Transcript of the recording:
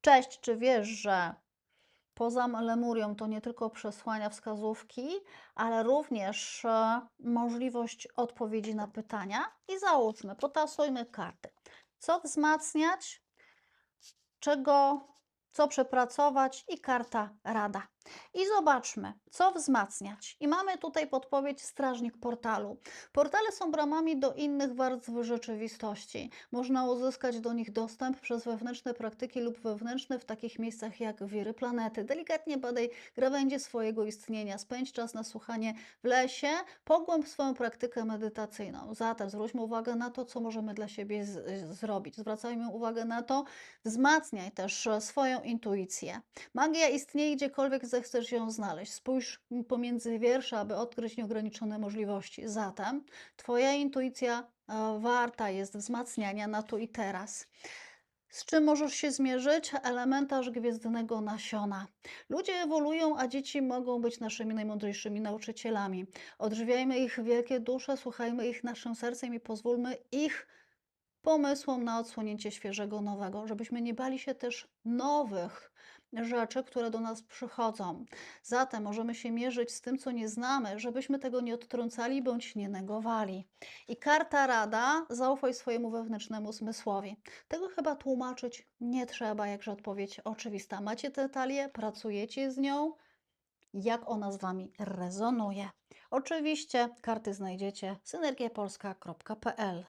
Cześć, czy wiesz, że poza Lemurią to nie tylko przesłania, wskazówki, ale również e, możliwość odpowiedzi na pytania? I załóżmy, potasujmy karty. Co wzmacniać, czego, co przepracować i karta rada. I zobaczmy, co wzmacniać. I mamy tutaj podpowiedź strażnik portalu. Portale są bramami do innych warstw rzeczywistości. Można uzyskać do nich dostęp przez wewnętrzne praktyki lub wewnętrzne w takich miejscach jak wiry planety. Delikatnie badaj krawędzie swojego istnienia, spędź czas na słuchanie w lesie, pogłęb swoją praktykę medytacyjną. Zatem zwróćmy uwagę na to, co możemy dla siebie zrobić. Zwracajmy uwagę na to, wzmacniaj też swoją intuicję. Magia istnieje gdziekolwiek zechcesz ją znaleźć. Spójrz pomiędzy wiersze, aby odkryć nieograniczone możliwości. Zatem Twoja intuicja e, warta jest wzmacniania na tu i teraz. Z czym możesz się zmierzyć? Elementarz gwiezdnego nasiona. Ludzie ewoluują, a dzieci mogą być naszymi najmądrzejszymi nauczycielami. Odżywiajmy ich wielkie dusze, słuchajmy ich naszym sercem i pozwólmy ich pomysłom na odsłonięcie świeżego nowego, żebyśmy nie bali się też nowych rzeczy, które do nas przychodzą. Zatem możemy się mierzyć z tym, co nie znamy, żebyśmy tego nie odtrącali bądź nie negowali. I karta rada, zaufaj swojemu wewnętrznemu zmysłowi. Tego chyba tłumaczyć nie trzeba, jakże odpowiedź oczywista. Macie tę talię, pracujecie z nią, jak ona z Wami rezonuje. Oczywiście karty znajdziecie synergiapolska.pl